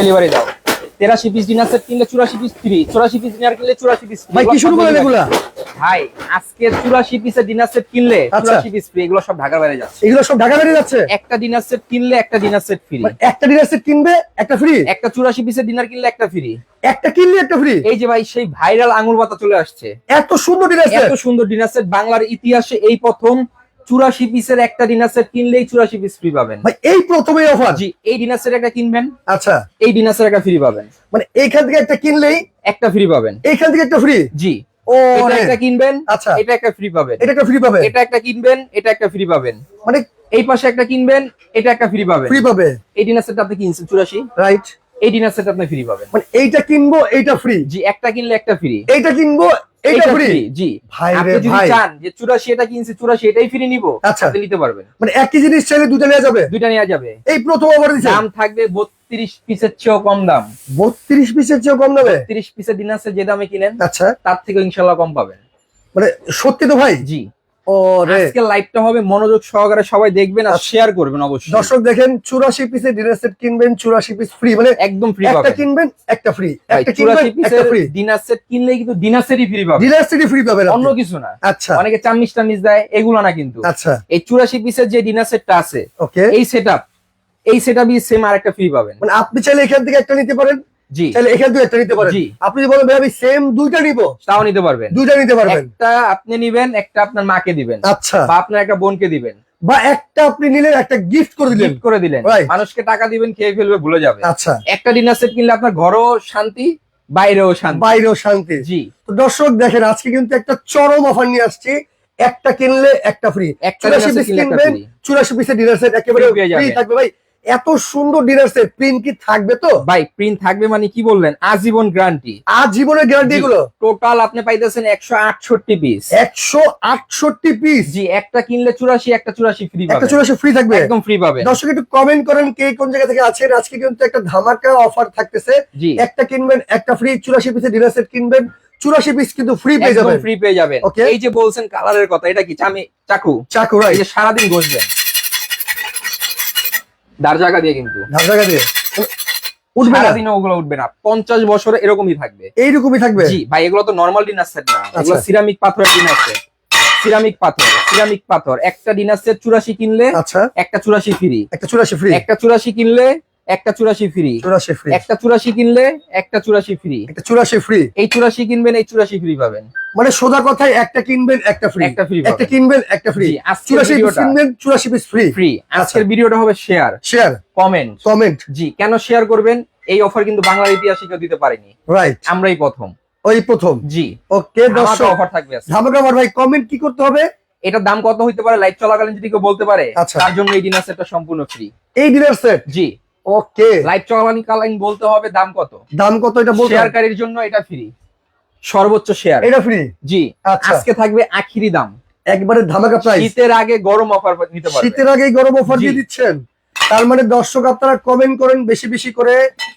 Delivery দাও। তেরাশি piece dinner set কিনলে চুরাশি পিস ফ্রি চুরাশি পিস ডিনার কিনলে চুরাশি পিস ভাই কি শুরু করেন এগুলা? ভাই আজকে চুরাশি পিসের ডিনার সেট কিনলে আচ্ছা। চুরাশি পিস ফ্রি এগুলো সব ঢাকার বাইরে যাচ্ছে। এগুলো সব ঢাকা বেরিয়ে যাচ্ছে? একটা ডিনার সেট কিনলে একটা ডিনার সেট ফ্রি একটা ডিনার সেট কিনবে একটা ফ্রি একটা চুরাশি পিসের ডিনার কিনলে একটা ফ্রি একটা কিনলে একটা ফ্রি এই যে ভাই সেই ভাইরাল আঙুর পাতা চলে আসছে। এত সুন্দর ডিনার সেট এত সুন্দর ডিনার সেট বাংলার ইতিহাসে এই প্রথম চুরাশি পিসের একটা ডিনার সেট কিনলেই চুরাশি পিস ফ্রি পাবেন। ভাই এই প্রথমে অফার জি এই ডিনার সেট একটা কিনবেন। আচ্ছা। এই ডিনার সেট একটা ফ্রি পাবেন। মানে এইখান থেকে একটা কিনলেই? একটা ফ্রি পাবেন। এইখান থেকে একটা ফ্রি জি। ও এটা একটা কিনবেন আচ্ছা। এটা একটা ফ্রি পাবেন। এটা একটা ফ্রি পাবে এটা একটা কিনবেন এটা একটা ফ্রি পাবেন। মানে এই পাশে একটা কিনবেন এটা একটা ফ্রি পাবেন। ফ্রি পাবে। এই ডিনার আপনি কিনছেন চুরাশি। রাইট এই ডিনার সেট আপনি ফ্রি পাবেন। মানে এইটা কিনবো এইটা ফ্রি জি একটা কিনলে একটা ফ্রি এইটা কিনবো এটা ফ্রি জি। ভাই আপনি যদি। চান যে চুরাশি এটা কিনছে 84 এটাই ফ্রি নিব আচ্ছা। আপনি নিতে পারবেন। মানে একই জিনিস চাইলে দুটো নেওয়া যাবে? দুইটা নেওয়া যাবে। এই প্রথম অফার দিছে? দাম থাকবে বত্রিশ পিসের চেয়েও কম দাম। বত্রিশ পিসের চেয়ে কম দামে? তিরিশ পিসের দিন আছে যে দামে কিনেন আচ্ছা। তার থেকে ইনশাল্লাহ কম পাবেন। মানে সত্যি তো ভাই? জি। ও রে আজকে লাইভটা হবে মনোযোগ সহকারে সবাই দেখবেন আর শেয়ার করবেন অবশ্যই। দর্শক দেখেন চুরাশি পিসের ডিনার সেট কিনবেন চুরাশি পিস ফ্রি মানে একদম ফ্রি একটা কিনবেন একটা ফ্রি একটা কিনবেন একটা পিসের ফ্রি ডিনার সেট কিনলেই কিন্তু ডিনার সেটই ফ্রি পাবেন। ডিনার সেটই ফ্রি পাবেন অন্য কিছু না। আচ্ছা। অনেকে চামিচ টামিচ দেয় এগুলো না কিন্তু। আচ্ছা। এই চুরাশি পিসের যে ডিনার সেটটা আছে ওকে এই সেট এই সেট আপই সেম আর একটা ফ্রি পাবেন। মানে আপনি চাইলে এখান থেকে একটা নিতে পারেন। জি। চাইলে এখান থেকে একটা নিতে পারেন। আপনি যদি বলেন ভাই সেম দুইটা নিব? তাও নিতে পারবেন। দুইটা নিতে পারবেন। একটা আপনি নিবেন একটা আপনার মাকে দিবেন। আচ্ছা। বা আপনার একটা বোনকে দিবেন। বা একটা আপনি নিলেন একটা গিফট করে দিলেন। করে দিলেন. মানুষকে টাকা দিবেন খেয়ে ফেলবে ভুলে যাবে। আচ্ছা। একটা ডিনার সেট কিনলে আপনার ঘরেও শান্তি বাইরেও শান্তি। বাইরেও শান্তি। জি। তো দর্শক দেখেন আজকে কিন্তু একটা চরম অফার নিয়ে আসছি। একটা কিনলে একটা ফ্রি একটা চুরাশি পিস কিনবেন। চুরাশি পিসের ডিনার সেট একেবারে ফ্রি থাকবে। ভাই এত সুন্দর ডিনার সেট প্রিন্ট কি থাকবে তো? ভাই প্রিন্ট থাকবে মানে কি বললেন? আজীবন গ্যারান্টি আজ জীবনের গ্যারান্টি গুলো টোটাল আপনি পাইতেছেন একশো আটষট্টি পিস একশো আটষট্টি পিস জি একটা কিনলে চুরাশি একটা চুরাশি ফ্রি একটা চুরাশি ফ্রি থাকবে? একদম ফ্রি পাবেন। দর্শক একটু কমেন্ট করেন কে কোন জায়গা থেকে আছেন। আজকে কিন্তু একটা ধামাকা অফার থাকতেছে। জি। একটা কিনবেন একটা ফ্রি চুরাশি পিসের ডিনার সেট কিনবেন। চুরাশি পিস কিন্তু ফ্রি পেয়ে যাবেন। ফ্রি পেয়ে যাবেন. এই যে বলছেন কালারের কথা এটা কি? চামি চাকু। চাকু এই রাইট সারাদিন ঘষবেন। দার জায়গা দিয়ে কিন্তু। ধাপ জায়গা দিয়ে? উঠবে না। দিনে ওগুলো উঠবে না। পঞ্চাশ বছরে এরকমই থাকবে। এইরকমই থাকবে? জি ভাই এগুলো তো নর্মাল ডিনার সেট না। এগুলো আচ্ছা। সিরামিক পাথরের ডিনার সেট সিরামিক পাথর সিরামিক পাথর। একটা ডিনার সেট চুরাশি কিনলে আচ্ছা। একটা চুরাশি ফ্রি একটা চুরাশি ফ্রি একটা চুরাশি কিনলে একটা চুরাশি ফ্রি চুরাশি ফ্রি একটা চুরাশি কিনলে একটা চুরাশি ফ্রি একটা চুরাশি ফ্রি এই চুরাশি কিনবেন এই চুরাশি ফ্রি পাবেন। মানে সোজা কথায় একটা কিনবেন একটা ফ্রি একটা ফ্রি একটা কিনবেন একটা ফ্রি চুরাশি পিস কিনবেন চুরাশি পিস ফ্রি ফ্রি আজকের ভিডিওটা হবে শেয়ার শেয়ার কমেন্ট কমেন্ট জি কেন শেয়ার করবেন? এই অফার কিন্তু বাংলার ইতিহাসে কেউ দিতে পারেনি। রাইট আমরাই প্রথম। ওই প্রথম। জি। ওকে দর্শক অফার থাকবে। ধামাকা আমার ভাই কমেন্ট কি করতে হবে? এটার দাম কত হইতে পারে? লাইভ চলাকালীন যদি কেউ বলতে পারে আচ্ছা। তার জন্য এই ডিনার সেটটা সম্পূর্ণ ফ্রি এই ডিনার সেট জি। ওকে। লাইভ চলাকালীন বলতে হবে দাম কত? দাম কত এটা বলতে? শেয়ারকারীর জন্য এটা ফ্রি সর্বোচ্চ শেয়ার এটা ফ্রি জি। আচ্ছা। আজকে থাকবে আখিরি দাম। একবারে ধামাকা প্রাইস শীতের আগে গরম অফার নিতে পারবে। শীতের আগেই গরম অফার। দিয়ে দিচ্ছেন। তার মানে দর্শক আপনারা কমেন্ট করেন বেশি বেশি করে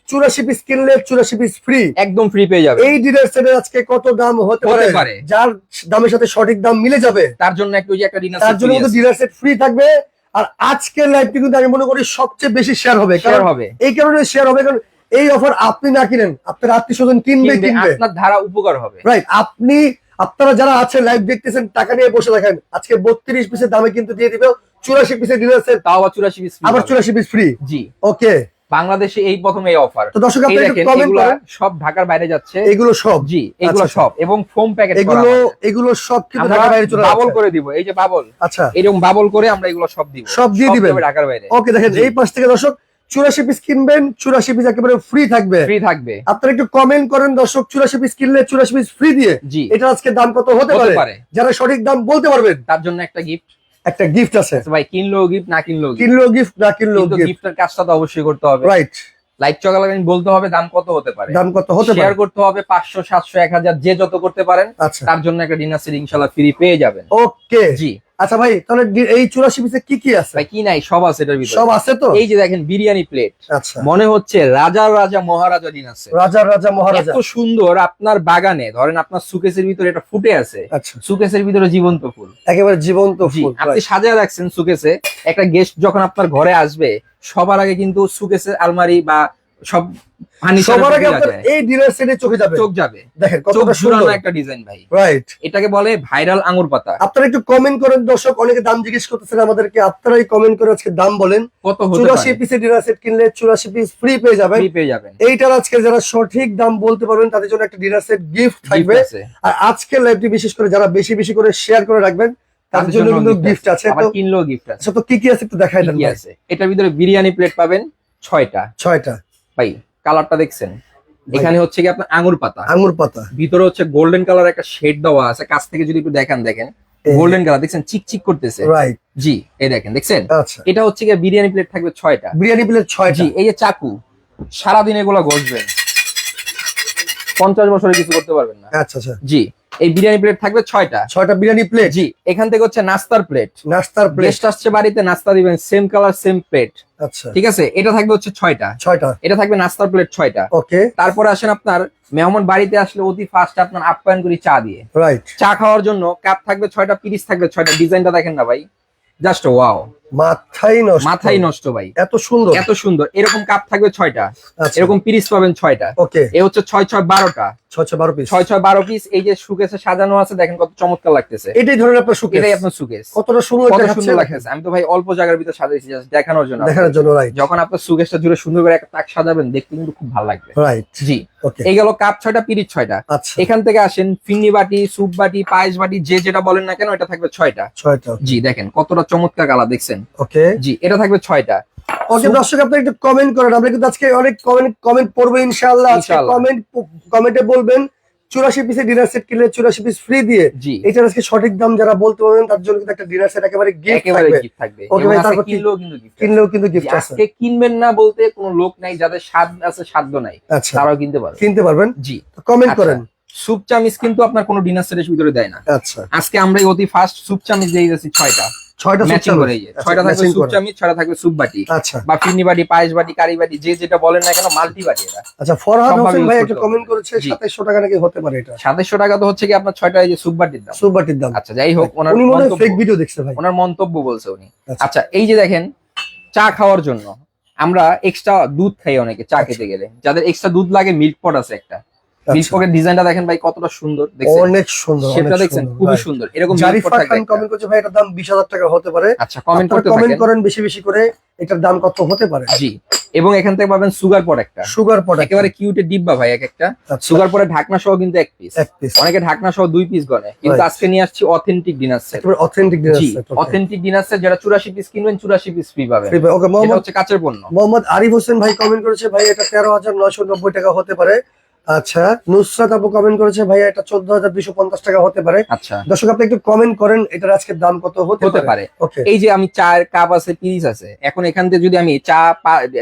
চুরাশি পিস কিনলে চুরাশি পিস ফ্রি একদম ফ্রি পেয়ে যাবে এই ডিনার সেটের আজকে কত দাম হতে পারে। যার দামের সাথে সঠিক দাম মিলে যাবে। তার জন্য একটা ডিনার তার জন্য ডিনার সেট ফ্রি থাকবে। আর আজকের লাইভটি কিন্তু আমি মনে করি সবচেয়ে বেশি শেয়ার হবে। শেয়ার কারণ হবে। এই কারণে শেয়ার হবে কারণ এই অফার আপনি না কিনেন আপনার আত্মীয় স্বজন কিনবে কিনবে, আপনার ধারা উপকার হবে। রাইট আপনি আপনারা যারা আছে লাইভ দেখতেছেন টাকা নিয়ে বসে দেখেন আজকে বত্রিশ পিসের দামে কিন্তু দিয়ে দিবে চুরাশি পিসের আছে তাও চুরাশি পিস আবার চুরাশি পিস ফ্রি জি। ওকে বাংলাদেশে এই প্রথম এই অফার তো দর্শক আপনি একটু কমেন্ট করেন। সব ঢাকার বাইরে যাচ্ছে। এগুলো সব। জি এগুলো আচ্ছা, সব। এবং ফোম প্যাকেট এগুলো এগুলো সব কিন্তু আমরা ঢাকা বাইরে চলে বাবল করে দিব। এই যে বাবল আচ্ছা। এরকম বাবল করে আমরা এগুলো সব দিব। সব দিয়ে দিবেন। ঢাকার বাইরে। ওকে দেখেন। এই পাশ থেকে দর্শক চুরাশি পিস কিনবেন চুরাশি পিস একেবারে ফ্রি থাকবে। ফ্রি থাকবে। আপনারা একটু কমেন্ট করেন দর্শক চুরাশি পিস কিনলে চুরাশি পিস ফ্রি দিয়ে। জি। এটা আজকে দাম কত হতে পারে? যারা সঠিক দাম বলতে পারবেন। তার জন্য একটা গিফট একটা গিফট আছে। ভাই কিনলো গিফট না কিনলো কিনলো গিফট না কিনলো গিফট গিফটের কাজটা তো অবশ্যই করতে হবে। রাইট লাইভ চলাকালীন বলতে হবে দাম কত হতে পারে। দাম কত হতে শেয়ার পারে করতে হবে পাঁচশো সাতশো এক হাজার যে যত করতে পারেন আচ্ছা। তার জন্য একটা ডিনার সেট ইনশাল্লাহ ফ্রি পেয়ে যাবেন। ওকে জি। আচ্ছা ভাই তাহলে এই চুরাশি পিসে কি কি আছে? ভাই কি নাই সব আছে এটার ভিতরে। সব আছে তো? এই যে দেখেন বিরিয়ানি প্লেট আচ্ছা। মনে হচ্ছে রাজা রাজা মহারাজা দিন আছে। রাজা রাজা মহারাজা। এত সুন্দর আপনার বাগানে ধরেন আপনার সুকেসের ভিতরে এটা ফুটে আছে আচ্ছা। সুকেসের ভিতরে জীবন্ত ফুল। একেবারে জীবন্ত ফুল আপনি সাজায় রাখছেন সুকেসে একটা গেস্ট যখন আপনার ঘরে আসবে সবার আগে কিন্তু সুকেসের আলমারি বা সব সবার আগে এই ডিনার সেটে চোখে যাবে। চোখ যাবে। দেখেন কতটা সুন্দর। একটা ডিজাইন ভাই। রাইট এটাকে বলে ভাইরাল আঙুর পাতা। আপনারা একটু কমেন্ট করেন দর্শক অনেকে দাম জিজ্ঞেস করতেছেন আমাদেরকে আপনারাই কমেন্ট করে আজকে দাম বলেন। কত চুরাশি পিসের ডিনার সেট কিনলে চুরাশি পিস ফ্রি পেয়ে যাবেন। Free পেয়ে যাবেন। এইটার আজকে যারা সঠিক দাম বলতে পারবেন তাদের জন্য একটা ডিনার সেট গিফট থাকবে। আর আজকের লাইভটি বিশেষ করে যারা বেশি বেশি করে শেয়ার করে রাখবেন তাদের জন্য কিন্তু গিফট আছে। আবার কিনলেও গিফট আছে। আচ্ছা তো কি কি আছে একটু দেখাই দেন আছে? এটার ভিতরে বিরিয়ানি প্লেট পাবেন ছয়টা। ছয়টা। ভাই কালারটা দেখছেন? এখানে হচ্ছে কি আপনার আঙুর পাতা? আঙ্গুর পাতা। ভিতরে হচ্ছে গোল্ডেন কালার একটা শেড দেওয়া আছে কাছ থেকে যদি একটু দেখেন দেখেন। গোল্ডেন কালার দেখছেন? চিকচিক করতেছে। রাইট জি এই দেখেন দেখছেন? আচ্ছা। এটা হচ্ছে কি বিরিয়ানি প্লেট থাকবে ছয়টা। বিরিয়ানি প্লেট ছয়টা। জি এই যে চাকু সারাদিন এগুলো ঘষবেন। পঞ্চাশ বছরে কিছু করতে পারবেন না। আচ্ছা আচ্ছা। জি এই বিরিয়ানি প্লেট থাকবে ছয়টা। ছয়টা বিরিয়ানি প্লেট জি এখান থেকে হচ্ছে নাস্তার প্লেট নাস্তার প্লেট গেস্ট আসছে বাড়িতে নাস্তা দিবেন সেম কালার সেম প্লেট আচ্ছা। ঠিক আছে? এটা থাকবে হচ্ছে ছয়টা। ছয়টা। এটা থাকবে নাস্তার প্লেট ছয়টা। ওকে তারপরে আসেন আপনার মেহমান বাড়িতে আসলে অতি ফার্স্ট আপনার আপ্যায়ন করি চা দিয়ে। রাইট চা খাওয়ার জন্য কাপ থাকবে ছয়টা পিরিস থাকবে ছয়টা। ডিজাইনটা দেখেন না ভাই। জাস্ট ওয়াও মাথাই নষ্ট। মাথায় নষ্ট ভাই। এত সুন্দর। এত সুন্দর। এরকম কাপ থাকবে ছয়টা। আচ্ছা। এরকম পিরিস পাবেন ছয়টা। ওকে এ হচ্ছে ছয় ছয় বারোটা। ছয় ছয় বারো পিস ছয় ছয় বারো পিস এই যে সুকেসে সাজানো আছে দেখেন কত চমৎকার লাগতেছে। এটাই ধরেন আপনার সুখে এটাই আপনার সুকেস কতটা সুন্দর কত সুন্দর লাগতেছে। আমি তো ভাই অল্প জায়গার ভিতরে সাজাইছি দেখানোর জন্য দেখানোর জন্য রাইট যখন আপনার সুকেসটা জুড়ে সুন্দর করে একটা তাক সাজাবেন দেখতে কিন্তু খুব ভালো লাগবে। রাইট জি। ওকে এই গেল কাপ ছয়টা পিরিচ ছয়টা। আচ্ছা। এখান থেকে আসেন ফিন্নি বাটি স্যুপ বাটি পায়েস বাটি যে যেটা বলেন না কেন এটা থাকবে ছয়টা। ছয়টা। জি দেখেন কতটা চমৎকার কালার দেখছেন? ওকে জি এটা থাকবে ছয়টা। ওকে দর্শক আপনি একটু কমেন্ট করেন। আমরা কিন্তু আজকে অনেক কমেন্ট কমেন্ট পড়ব ইনশাআল্লাহ। আজকে কমেন্ট কমেন্টে বলবেন চুরাশি পিসের ডিনার সেট কিনলে চুরাশি পিস ফ্রি দিয়ে জি। এটার আজকে সঠিক দাম যারা বলতে পারবেন তার জন্য কিন্তু একটা ডিনার সেট একেবারে গিফট একেবারে থাকবে। গিফট থাকবে। Okay ভাই, তারপর কিনলেও কিন্তু আছে। কিনলেও কিন্তু গিফট আছে। আজকে কিনবেন না বলতে কোনো লোক নাই যাদের স্বাদ আছে সাধ্য নাই। আচ্ছা। তারাও কিনতে পারবে। কিনতে পারবেন? জি। কমেন্ট আচ্ছা। করেন। সুপ চামিচ কিন্তু আপনার কোনো ডিনার সেটের ভিতরে দেয় না। আচ্ছা। আজকে আমরা অতি ফার্স্ট সুপ চামিচ দিয়ে দিয়েছি ছয়টা। ছয়টা ম্যাচিং সুপ করে যে। ছয়টা থাকবে স্যুপ চামিচ ছয়টা থাকবে স্যুপ বাটি। আচ্ছা। বা ফিরনি বাটি পায়েস বাটি কারি বাটি যে যেটা বলেন না কেন মাল্টি বাটি এটা আচ্ছা ফরহাদ হোসেন ভাই একটা কমেন্ট করেছে জি। সাতাইশশো টাকা নাকি হতে পারে এটা? টাকা তো হচ্ছে কি আপনার ছয়টা এই যে বাটির দাম। আচ্ছা যাই হোক ওনার উনি মনে মন্তব্য- ফেক ভিডিও দেখছে ভাই। ওনার মন্তব্য বলছে উনি। আচ্ছা। আচ্ছা এই যে দেখেন চা খাওয়ার জন্য আমরা এক্সট্রা দুধ খাই অনেকে চা খেতে গেলে। যাদের এক্সট্রা দুধ লাগে মিল্ক পট আছে একটা। মিল্ক আচ্ছা। ডিজাইনটা দেখেন ভাই কতটা সুন্দর দেখছেন? অনেক সুন্দর সেটা দেখছেন? সুন্দর। খুবই ভাই। সুন্দর এরকম জারিফা খান কমেন্ট করছে ভাই এটার দাম বিশ হাজার টাকা হতে পারে। আচ্ছা কমেন্ট করতে কমেন্ট করেন বেশি বেশি করে এটার দাম কত হতে পারে। জি এবং এখান থেকে পাবেন সুগার পট একটা। সুগার পট একেবারে কিউটের ডিব্বা ভাই এক একটা। সুগার পরে ঢাকনা সহ কিন্তু এক পিস এক পিস অনেকে ঢাকনা সহ দুই পিস গনে কিন্তু আজকে নিয়ে আসছি authentic dinner set authentic dinner set authentic dinner set যারা চুরাশি পিস কিনবেন চুরাশি পিস ফ্রি পাবেন। ওকে মোহাম্মদ হচ্ছে কাচের পণ্য। মোহাম্মদ আরিফ হোসেন ভাই কমেন্ট করেছে ভাই এটা তেরো হাজার নয়শো নব্বই টাকা হতে পারে। আচ্ছা নুসরাত আপু কমেন্ট করেছে ভাইয়া এটা চোদ্দ হাজার দুশো পঞ্চাশ টাকা হতে পারে। আচ্ছা। দর্শক আপনি একটু কমেন্ট করেন এটার আজকে দাম কত হতে হতে পারে? এই যে আমি চার কাপ আছে পিস আছে এখন এখান থেকে যদি আমি চা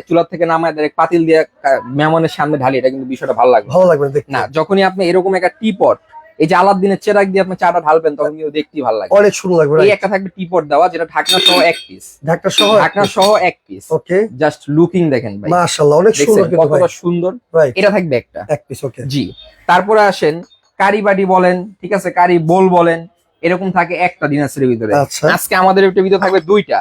চুলার থেকে নামায় ডাইরেক্ট পাতিল দিয়ে মেমনের মেহমানের সামনে ঢালি এটা কিন্তু বিষয়টা ভালো লাগবে। ভালো লাগবে না যখনই আপনি এরকম একটা টি পট এই যে আলাদিনের চেরাক দিয়ে আপনি চাটা ঢালবেন তখন কিন্তু দেখতেই ভালো লাগে। অনেক সুন্দর লাগবে এই একটা থাকবে টি পট দেওয়া যেটা ঢাকনা সহ এক পিস ঢাকটা সহ ঢাকনা সহ এক পিস ওকে জাস্ট লুকিং দেখেন ভাই। মাশাআল্লাহ অনেক সুন্দর কতটা সুন্দর। রাইট এটা থাকবে একটা। এক পিস ওকে জি। তারপরে আসেন কারি বাটি বলেন ঠিক আছে? কারি বোল বলেন এরকম থাকে একটা ডিনার্সের ভিতরে। আচ্ছা। আজকে আমাদের এটার ভিতরে থাকবে দুইটা।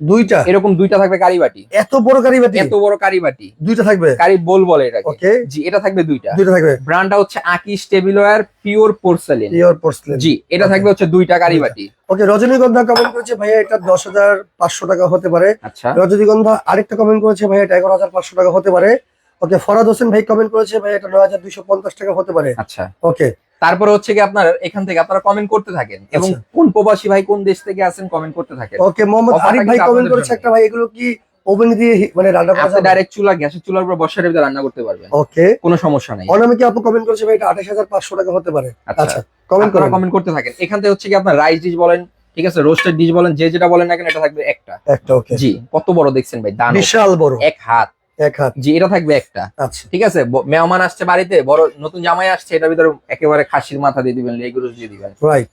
দুইটা? এরকম দুইটা থাকবে কারি বাটি এত বড় কারি বাটি এত বড় কারি বাটি দুইটা থাকবে? কারি বোল বলে এটাকে। ওকে। জি এটা থাকবে দুইটা। দুইটা থাকবে। ব্র্যান্ডটা হচ্ছে আকিস tableware pure porcelain. Pure porcelain. জি এটা থাকবে হচ্ছে দুইটা কারি বাটি ওকে রজনীগন্ধা কমেন্ট করেছে ভাইয়া এটা দশ হাজার পাঁচশো টাকা হতে পারে। আচ্ছা। রজনীগন্ধা আরেকটা কমেন্ট করেছে ভাইয়া এটা এগারো হাজার পাঁচশো টাকা হতে পারে। ওকে ফরাদ হোসেন ভাই কমেন্ট করেছে ভাই এটা নয় হাজার দুইশো পঞ্চাশ টাকা হতে পারে। আচ্ছা। ওকে তারপরে হচ্ছে কি আপনার এখান থেকে আপনারা কমেন্ট করতে থাকেন। এবং আচ্ছা। কোন প্রবাসী ভাই কোন দেশ থেকে আছেন কমেন্ট করতে থাকেন। ওকে মোহাম্মদ আরিফ ভাই কমেন্ট করেছে একটা ভাই এগুলো কি ওভেন দিয়ে মানে রান্না করা যাবে? ডাইরেক্ট চুলা গ্যাসের চুলার উপর বসার ভিতরে রান্না করতে পারবেন। ওকে কোনো সমস্যা নেই। কি আপু কমেন্ট করেছে ভাই এটা আঠাশ হাজার পাঁচশো টাকা হতে পারে? আচ্ছা। আচ্ছা কমেন্ট আপনারা করেন। কমেন্ট করতে থাকেন। এখান থেকে হচ্ছে কি আপনার রাইস ডিশ বলেন ঠিক আছে রোস্টেড ডিশ বলেন যে যেটা বলেন না কেন এটা থাকবে একটা। একটা ওকে জি কত বড় দেখছেন ভাই দান বিশাল বড়। এক হাত। এক হাত। জি এটা থাকবে একটা। আচ্ছা। ঠিক আছে? মেহমান আসছে বাড়িতে বড় নতুন জামাই আসছে এটার ভিতরে একেবারে খাসির মাথা দিয়ে দিবেন লেগ দিয়ে দিবেন।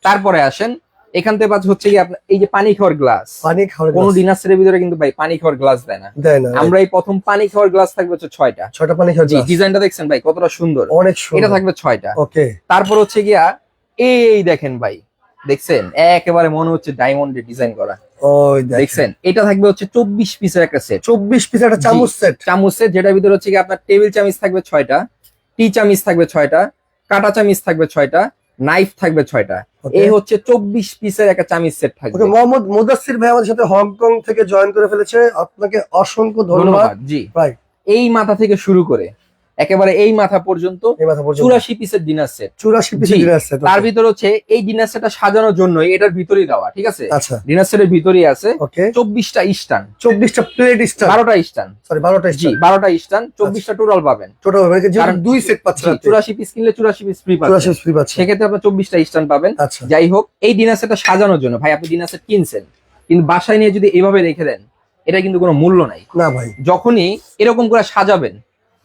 তারপরে আসেন এখান থেকে হচ্ছে কি আপনার এই যে পানি খাওয়ার গ্লাস পানি খাওয়ার কোন ডিনার সেটের ভিতরে কিন্তু ভাই পানি খাওয়ার গ্লাস দেয় না। দেয় না আমরা এই প্রথম পানি খাওয়ার গ্লাস থাকবে হচ্ছে ছয়টা। ছয়টা পানি খাওয়ার। ডিজাইনটা দেখছেন ভাই কতটা সুন্দর। অনেক এটা থাকবে ছয়টা। ওকে। তারপর হচ্ছে গিয়া এই দেখেন ভাই দেখছেন? একেবারে মনে হচ্ছে ডায়মন্ডের ডিজাইন করা। ওই দেখছেন? এটা থাকবে হচ্ছে চব্বিশ পিসের একটা সেট চব্বিশ পিস একটা চামচ সেট চামচ সেট যেটার ভিতরে হচ্ছে কি আপনার টেবিল চামিচ থাকবে ছয়টা টি চামিচ থাকবে ছয়টা কাটা চামিচ থাকবে ছয়টা নাইফ থাকবে ছয়টা। এই হচ্ছে চব্বিশ পিসের একটা চামিচ সেট থাকবে। মোহাম্মদ মুদাসির ভাই আমাদের সাথে হংকং থেকে জয়েন করে ফেলেছে। আপনাকে অসংখ্য ধন্যবাদ। জি। Right. এই মাথা থেকে শুরু করে। একেবারে এই মাথা পর্যন্ত চুরাশি পিসের ডিনার সেট চুরাশি পিস জি, ডিনার সেট তার ভিতর হচ্ছে এই ডিনার সেটটা সাজানোর জন্য এটার ভিতরেই দেওয়া ঠিক আছে? আচ্ছা। ডিনার সেটের ভিতরেই আছে। চব্বিশটা স্টান চব্বিশটা প্লেট স্টার বারোটা স্টান সরি বারোটা জি বারোটা স্টান চব্বিশটা টোটাল পাবেন। টোটাল কারণ- দুই সেট পাচ্ছেন চুরাশি পিস কিনলে চুরাশি পিস ফ্রি চুরাশি পাচ্ছেন ফ্রি পাচ্ছেন। সেক্ষেত্রে আপনার চব্বিশটা স্টান পাবেন। আচ্ছা। যাই হোক এই ডিনার সেটটা সাজানোর জন্য ভাই আপনি ডিনার সেট কিনছেন। কিন্তু বাসায় নিয়ে যদি এভাবে রেখে দেন এটা কিন্তু কোনো মূল্য নাই। না ভাই। যখনই এরকম করে সাজাবেন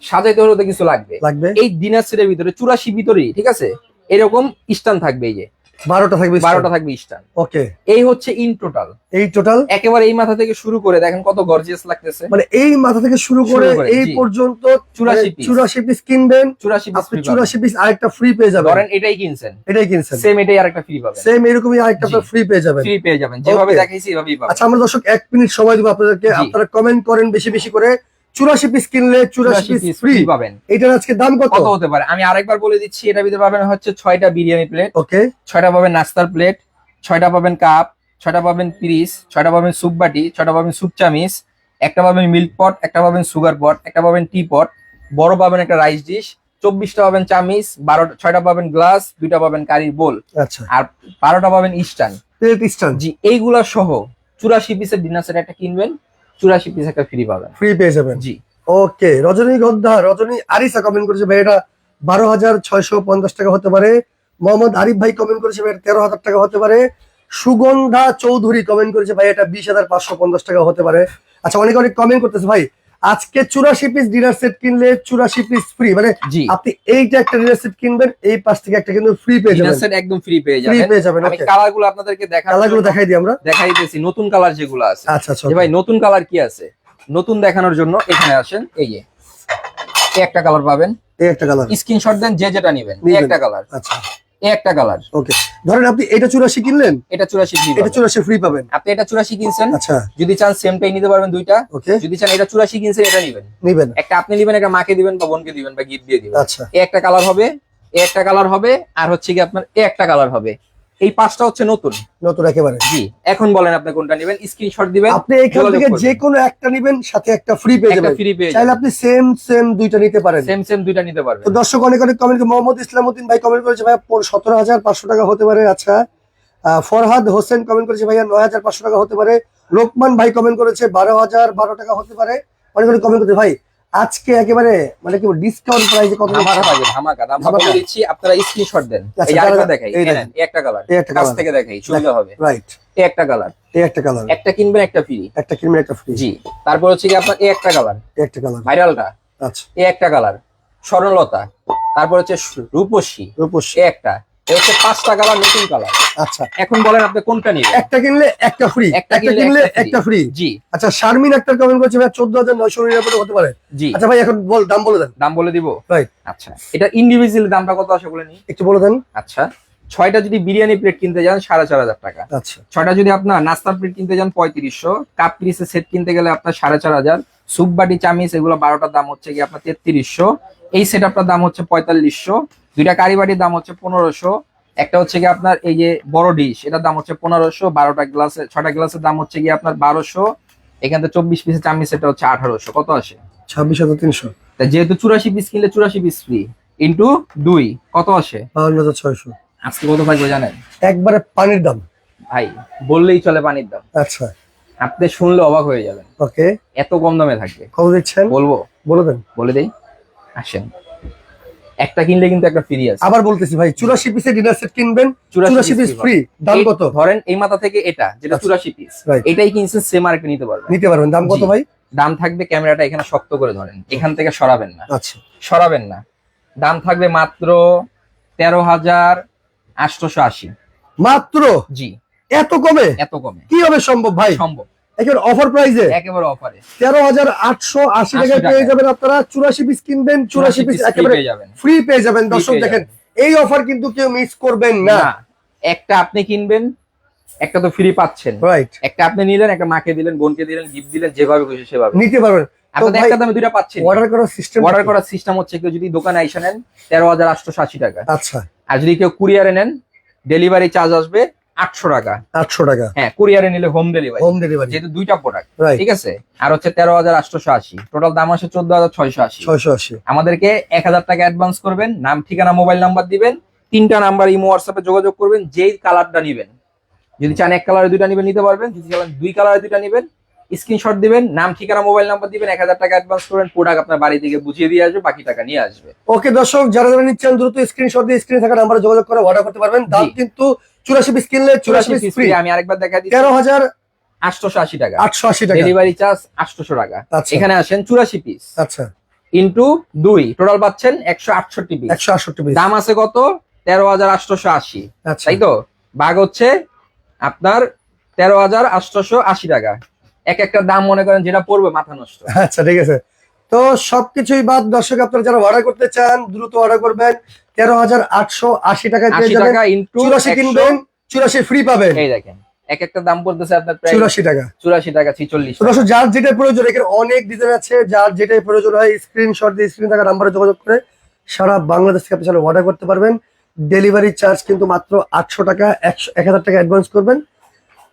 সাজাইতে হলে তো কিছু লাগবে। লাগবে? এই ডিনার সেটের ভিতরে চুরাশি ভিতরেই ঠিক আছে? এরকম স্টান থাকবে এই যে। বারোটা থাকবে বারোটা থাকবে স্টান ওকে। এই হচ্ছে ইন টোটাল। এই টোটাল? একেবারে এই মাথা থেকে শুরু করে দেখেন কত গর্জিয়াস লাগতেছে। মানে এই মাথা থেকে শুরু করে এই পর্যন্ত 84 চুরাশি পিস কিনবেন চুরাশি আপনি চুরাশি পিস আরেকটা ফ্রি পেয়ে যাবেন। ধরেন এটাই কিনছেন। এটাই কিনছেন। সেম এটাই আরেকটা ফ্রি পাবেন। সেম এরকমই আরেকটা ফ্রি পেয়ে যাবেন। ফ্রি পেয়ে যাবেন। যেভাবে দেখাইছি এভাবেই পাবেন। আচ্ছা আমরা দর্শক এক মিনিট সময় দিব আপনাদেরকে। আপনারা কমেন্ট করেন বেশি বেশি করে। চুরাশি পিস কিনলে চুরাশি পিস ফ্রি পাবেন। এটার আজকে দাম কত? কত হতে পারে? আমি আরেকবার বলে দিচ্ছি এটার ভিতরে পাবেন হচ্ছে ছয়টা বিরিয়ানি প্লেট ওকে। ছয়টা পাবেন নাস্তার প্লেট ছয়টা পাবেন কাপ ছয়টা পাবেন পিরিস ছয়টা পাবেন স্যুপ বাটি ছয়টা পাবেন স্যুপ চামিচ একটা পাবেন মিল্ক পট একটা পাবেন সুগার পট একটা পাবেন টি পট বড় পাবেন একটা রাইস ডিশ চব্বিশটা পাবেন চামিচ বারো ছয়টা পাবেন গ্লাস দুইটা পাবেন কারির বোল আচ্ছা। আর বারোটা পাবেন ইস্টার্ন প্লেট স্ট্যান্ড জি এইগুলা সহ চুরাশি পিসের ডিনার সেট একটা কিনবেন। চুরাশি পিস একটা ফ্রি পাবেন। ফ্রি পেয়ে যাবেন। জি। ওকে রজনী গদ্ধা রজনী আরিসা কমেন্ট করেছে ভাই এটা বারো হাজার ছয়শো পঞ্চাশ টাকা হতে পারে। মোহাম্মদ আরিফ ভাই কমেন্ট করেছে ভাই তেরো হাজার টাকা হতে পারে। সুগন্ধা চৌধুরী কমেন্ট করেছে ভাই এটা বিশ হাজার পাঁচশো পঞ্চাশ টাকা হতে পারে। আচ্ছা অনেক অনেক কমেন্ট করতেছে ভাই আজকে চুরাশি পিস ডিনার সেট কিনলে চুরাশি পিস ফ্রি মানে আপনি এইটা একটা ডিনার সেট কিনবেন এই পাশ থেকে একটা কিন্তু ফ্রি পেয়ে যাবেন। সেট একদম ফ্রি পেয়ে ফ্রি যাবেন। পেয়ে যাবেন আমি কালারগুলো আপনাদেরকে দেখার কালারগুলো গুলো দেখাই দিই আমরা। দেখাই দিয়েছি নতুন কালার যেগুলো আছে। আচ্ছা আচ্ছা ভাই নতুন কালার কি আছে? নতুন দেখানোর জন্য এখানে আসেন এই যে। এই একটা কালার পাবেন। এই একটা কালার স্ক্রিনশট দেন যে যেটা নেবেন এই। একটা কালার আচ্ছা। একটা কালার ওকে ধরেন আপনি এটা চুরাশি কিনলেন? এটা চুরাশি এটা চুরাশি ফ্রি পাবেন। আপনি এটা চুরাশি কিনছেন আচ্ছা। যদি চান সেমটাই নিতে পারবেন দুইটা। ওকে যদি চান এটা চুরাশি কিনছেন এটা নিবেন। নিবেন। একটা আপনি নিবেন একটা মাকে দিবেন বা বোনকে দিবেন বা গিফট দিয়ে দিবেন। আচ্ছা। একটা কালার হবে একটা কালার হবে আর হচ্ছে কি আপনার একটা কালার হবে। এই পাঁচটা হচ্ছে নতুন? নতুন একেবারে। জি এখন বলেন আপনি কোনটা নেবেন স্ক্রিনশট দিবেন আপনি এখান থেকে। যে কোনো একটা নিবেন সাথে একটা ফ্রি পেয়ে একটা যাবেন। ফ্রি পেয়ে চাইলে আপনি সেম সেম দুইটা নিতে পারেন। সেম সেম দুইটা নিতে পারবেন। তো দর্শক অনেক অনেক কমেন্ট মোহাম্মদ ইসলামউদ্দিন ভাই কমেন্ট করেছে ভাই সতেরো হাজার পাঁচশো টাকা হতে পারে। আচ্ছা আহ, ফরহাদ হোসেন কমেন্ট করেছে ভাইয়া নয় হাজার পাঁচশো টাকা হতে পারে। লোকমান ভাই কমেন্ট করেছে বারো হাজার বারো টাকা হতে পারে। অনেক অনেক কমেন্ট করেছে ভাই আজকে একেবারে মানে কি ডিসকাউন্ট প্রাইসে কত ধামাকা থাকবে ধামাকা ধামাকা। বলে দিচ্ছি আপনারা স্ক্রিনশট দেন। আচ্ছা, এই আরেকটা দেখাই এই একটা কালার এই একটা কাছ থেকে দেখাই সুবিধা হবে। রাইট এই একটা কালার এই একটা কালার একটা কিনবেন একটা ফ্রি একটা কিনবেন একটা ফ্রি জি তারপর হচ্ছে কি আপনার এই একটা কালার এই একটা কালার ভাইরালটা। আচ্ছা। এই একটা কালার স্বর্ণলতা। তারপর হচ্ছে রূপসী। রূপসী। এই একটা। হচ্ছে পাঁচটা কালার নতুন কালার আচ্ছা। এখন বলেন আপনি কোনটা নিবেন? একটা কিনলে একটা ফ্রি একটা কিনলে একটা ফ্রি জি। আচ্ছা শারমিন একটা কমেন্ট করেছে ভাই চোদ্দ হাজার নয়শো নিরানব্বই হতে পারে। জি। আচ্ছা ভাই এখন বল দাম বলে দেন। দাম বলে দিব? Right. আচ্ছা। এটা ইন্ডিভিজুয়াল দামটা কত আসে বলে নি একটু বলে দেন। আচ্ছা। ছয়টা যদি বিরিয়ানি প্লেট কিনতে যান সাড়ে চার হাজার টাকা। আচ্ছা। ছয়টা যদি আপনার নাস্তার প্লেট কিনতে যান পঁয়ত্রিশশো। কাপ পিসের সেট কিনতে গেলে আপনার সাড়ে চার হাজার। স্যুপ বাটি চামিচ এগুলো বারোটার দাম হচ্ছে কি আপনার তেত্রিশশো। এই সেট আপনার দাম হচ্ছে পঁয়তাল্লিশশো। দুইটা কারি বাটির দাম হচ্ছে পনেরোশো। একটা হচ্ছে কি আপনার এই যে বড় ডিশ এটার দাম হচ্ছে পনেরোশো। বারোটা গ্লাসের ছটা গ্লাসের দাম হচ্ছে কি আপনার বারোশো। এখান থেকে চব্বিশ পিসের চামিচ সেটা হচ্ছে আঠারোশো। কত আসে? ছাব্বিশ হাজার তিনশো। যেহেতু চুরাশি পিস কিনলে চুরাশি পিস ফ্রি ইন্টু দুই কত আসে? বাউন্ন হাজার ছয়শো। আজকে কত থাকবে জানেন? একবারে পানির দাম। ভাই বললেই চলে পানির দাম। আচ্ছা। আপনি শুনলে অবাক হয়ে যাবেন। ওকে। এত কম দামে থাকবে। কত দিচ্ছেন? বলব? বলে দেন। বলে দেই? আসেন। একটা কিনলে কিন্তু একটা ফ্রি আছে। আবার বলতেছি ভাই চুরাশি পিসের ডিনার সেট কিনবেন চুরাশি পিস ফ্রি দাম কত? ধরেন এই মাথা থেকে এটা যেটা আচ্ছা। চুরাশি পিস. এটাই কিনছেন সেম আর একটা নিতে পারবেন। নিতে পারবেন। দাম কত ভাই? দাম থাকবে ক্যামেরাটা এখানে শক্ত করে ধরেন। এখান থেকে সরাবেন না। আচ্ছা। সরাবেন না। দাম থাকবে মাত্র তেরো হাজার আটশোশো আশি। মাত্র? জি। এত কমে? এত কমে। কি হবে সম্ভব ভাই? সম্ভব। একেবারে অফার প্রাইসে একেবারে অফারে তেরো হাজার আটশো আশি 80 টাকায় পেয়ে যাবেন আপনারা। চুরাশি পিস কিনবেন চুরাশি পিস একেবারে ফ্রি পেয়ে যাবেন। দর্শক দেখেন এই অফার কিন্তু কেউ মিস করবেন না। একটা আপনি কিনবেন একটা তো ফ্রি পাচ্ছেন। রাইট একটা আপনি নিলেন একটা মাকে দিলেন বোনকে দিলেন গিফট দিলেন যেভাবে খুশি সেভাবে। নিতে পারবেন। একটা দামে দুইটা পাচ্ছেন। অর্ডার করার সিস্টেম অর্ডার করার সিস্টেম হচ্ছে কেউ যদি দোকানে আইসা নেন তেরো হাজার আটশো আশি টাকা। আচ্ছা। আর যদি কেউ কুরিয়ারে নেন ডেলিভারি চার্জ আসবে আটশো টাকা। আটশো টাকা। হ্যাঁ কুরিয়ারে নিলে হোম ডেলিভারি হোম ডেলিভারি যেহেতু দুইটা প্রোডাক্ট ঠিক আছে? আর হচ্ছে তেরো হাজার আটশোশো আশি। টোটাল দাম আসে চোদ্দ হাজার ছয়শো আশি। ছয়শো আশি। আমাদেরকে এক হাজার টাকা অ্যাডভান্স করবেন নাম ঠিকানা মোবাইল নাম্বার দিবেন তিনটা নাম্বার ইমো হোয়াটসঅ্যাপে যোগাযোগ করবেন যেই কালারটা নিবেন। যদি চান এক কালারে দুইটা নিবেন নিতে পারবেন। যদি চান দুই কালারে দুইটা নিবেন স্ক্রিনশট দিবেন নাম ঠিকানা মোবাইল নাম্বার দিবেন এক হাজার টাকা অ্যাডভান্স করবেন প্রোডাক্ট আপনার বাড়ি থেকে বুঝিয়ে দিয়ে আসবে বাকি টাকা নিয়ে আসবে। ওকে দর্শক যারা যারা নিচ্ছেন দ্রুত স্ক্রিনশট দিয়ে স্ক্রিনে থাকা নাম্বারে যোগাযোগ করে অর্ডার করতে পারবেন। দাম কিন্তু চুরাশি পিস কিনলে চুরাশি পিস ফ্রি আমি আরেকবার দেখা দিচ্ছি। তেরো হাজার আটশোশো আশি টাকা। আটশো আশি টাকা। ডেলিভারি চার্জ আটশোশো টাকা। আচ্ছা। এখানে আসেন চুরাশি পিস আচ্ছা। ইন্টু দুই টোটাল পাচ্ছেন একশো আটষট্টি পিস একশো আটষট্টি পিস দাম আছে কত? তেরো হাজার আটশোশো আশি আচ্ছা। তাই তো? ভাগ হচ্ছে আপনার তেরো হাজার আটশোশো আশি টাকা। এক একটা দাম মনে করেন যেটা পড়বে মাথা নষ্ট। আচ্ছা ঠিক আছে। তো সবকিছুই বাদ দর্শক আপনারা যারা অর্ডার করতে চান দ্রুত অর্ডার করবেন। তেরো হাজার আটশো আশি টাকায় পেয়ে যাবেন। টাকা চুরাশি কিনবেন চুরাশি ফ্রি পাবেন। এই দেখেন এক একটা দাম পড়তেছে আপনার প্রায় চুরাশি টাকা। চুরাশি টাকা ছিচল্লিশ দর্শক যার যেটা প্রয়োজন এখানে অনেক ডিজাইন আছে। যার যেটাই প্রয়োজন হয় স্ক্রিনশট দিয়ে স্ক্রিন থাকা নাম্বারে যোগাযোগ করে সারা বাংলাদেশ থেকে আপনি অর্ডার করতে পারবেন। ডেলিভারি চার্জ কিন্তু মাত্র আটশো টাকা একশো এক হাজার টাকা অ্যাডভান্স করবেন।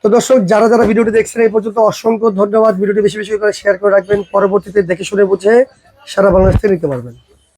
তো দর্শক, যারা যারা ভিডিওটি দেখছেন, এই পর্যন্ত অসংখ্য ধন্যবাদ। ভিডিওটি বেশি বেশি করে শেয়ার করে রাখবেন। পরবর্তীতে দেখে শুনে বুঝে সারা বাংলাদেশ থেকে নিতে পারবেন।